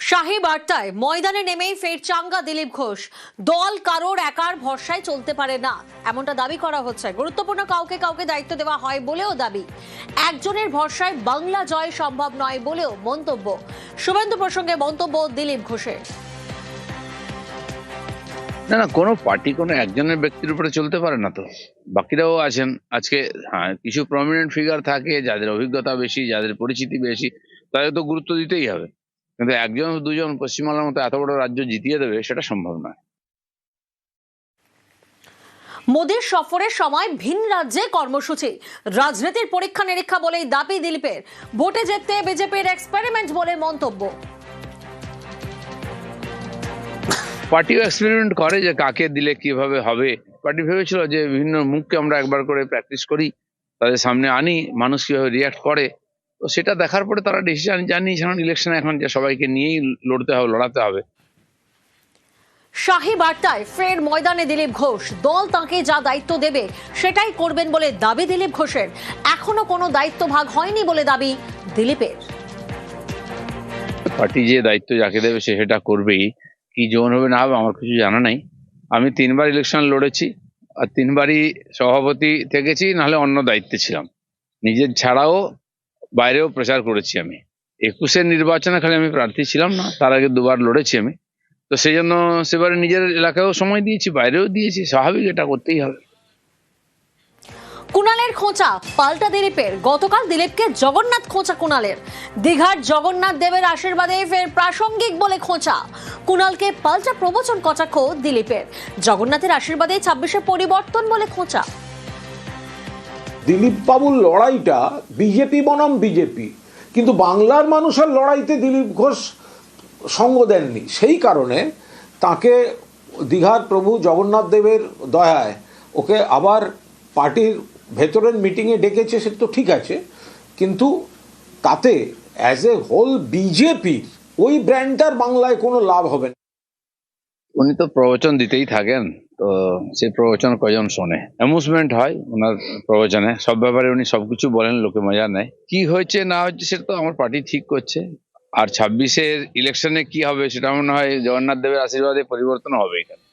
শাহী বার্তায় ময়দানে নেমেই ফের চাঙ্গা দিলীপ ঘোষ। দল কারোর একার ভরসায় চলতে পারে না। এমনটা দাবি করা হচ্ছে। গুরুত্বপূর্ণ কাউকে কাউকে দায়িত্ব দেওয়া হয় বলেও দাবি। একজনের ভরসায় বাংলা জয় সম্ভব নয় বলেও মন্তব্য। শুভেন্দু প্রসঙ্গে মন্তব্য দিলীপ ঘোষের। না না, কোনো পার্টি, কোনো একজনের ব্যক্তির উপরে চলতে পারে না তো। বাকিরাও আছেন। আজকে হ্যাঁ কিছু প্রমিনেন্ট ফিগার থাকে, যাদের অভিজ্ঞতা বেশি, যাদের পরিচিতি বেশি, তাদের তো গুরুত্ব দিতেই হবে। কিন্তু একজন দুজন পশ্চিমবাংলার মতো এত বড় রাজ্য জিতিয়ে দেবে সেটা সম্ভব নয়। মোদীর সফরের সময় ভিন রাজ্যে কর্মসূচি। রাজনীতির পরীক্ষা নিরীক্ষা বলেই দাবি দিলীপের। ভোটে জিততে বিজেপির এক্সপেরিমেন্ট বলে মন্তব্য। পার্টিও এক্সপেরিমেন্ট করে যে কাকে দিলে কীভাবে হবে। পার্টি ভেবেছিল যে বিভিন্ন মুখকে আমরা একবার করে প্র্যাকটিস করি তাদের সামনে আনি মানুষ কীভাবে রিয়াক্ট করে। তো সেটা দেখার পরে তারা ডিসিশন জানিয়েছে এখন ইলেকশনে এখন যে সবাইকে নিয়েই লড়তে হবে লড়াতে হবে। শাহী বার্তায় ফের ময়দানে দিলীপ ঘোষ। দল তাকে যা দায়িত্ব দেবে সেটাই করবেন বলে দাবি দিলীপ ঘোষের। এখনও কোনো দায়িত্ব ভাগ হয়নি বলে দাবি দিলীপের। পার্টি যে দায়িত্ব যাকে দেবে সে সেটা করবেই। কি জোন হবে না হবে আমার কিছু জানা নাই। আমি তিনবার ইলেকশন লড়েছি আর তিনবারই সভাপতি থেকেছি নাহলে অন্য দায়িত্বে ছিলাম। নিজের ছাড়াও বাইরেও প্রচার করেছি আমি। একুশের নির্বাচনে খালি আমি প্রার্থী ছিলাম না, তার আগে দুবার লড়েছি আমি। তো সেই জন্য সেবারে নিজের এলাকায়ও সময় দিয়েছি, বাইরেও দিয়েছি, স্বাভাবিক এটা করতেই হবে। কুণালের খোঁচা, পাল্টা দিলীপের। গতকাল দিলীপকে জগন্নাথ খোঁচা কুণালের। দীঘার জগন্নাথ দেবের আশীর্বাদে ফের প্রাসঙ্গিক বলে খোঁচা। কুণালকে পাল্টা প্রবচন কচাক্ষ দিলীপের। জগন্নাথের আশীর্বাদে ছাব্বিশে পরিবর্তন বলে খোঁচা। দিলীপ বাবুর লড়াইটা বিজেপি বনাম বিজেপি। কিন্তু বাংলার মানুষের লড়াইতে দিলীপ ঘোষ সঙ্গ দেননি। সেই কারণে তাকে দীঘার প্রভু জগন্নাথ দেবের দয়ায় ওকে আবার পার্টির ভেতরের মিটিংয়ে ডেকেছে সে তো ঠিক আছে। কিন্তু তাতে অ্যাজ এ হোল বিজেপির ওই ব্র্যান্ডটার বাংলায় কোনো লাভ হবে না। উনি তো প্রবচন দিতেই থাকেন। তো সেই প্রবচন কজন শোনে? অ্যামুজমেন্ট হয় ওনার প্রবচনে। সব ব্যাপারে উনি সবকিছু বলেন, লোকে মজা নেয়। কি হয়েছে, না হয়েছে, সেটা তো আমার পার্টি ঠিক করছে। আর ছাব্বিশের ইলেকশনে কি হবে, সেটা মনে হয় জগন্নাথ দেবের আশীর্বাদে পরিবর্তন হবে এখানে।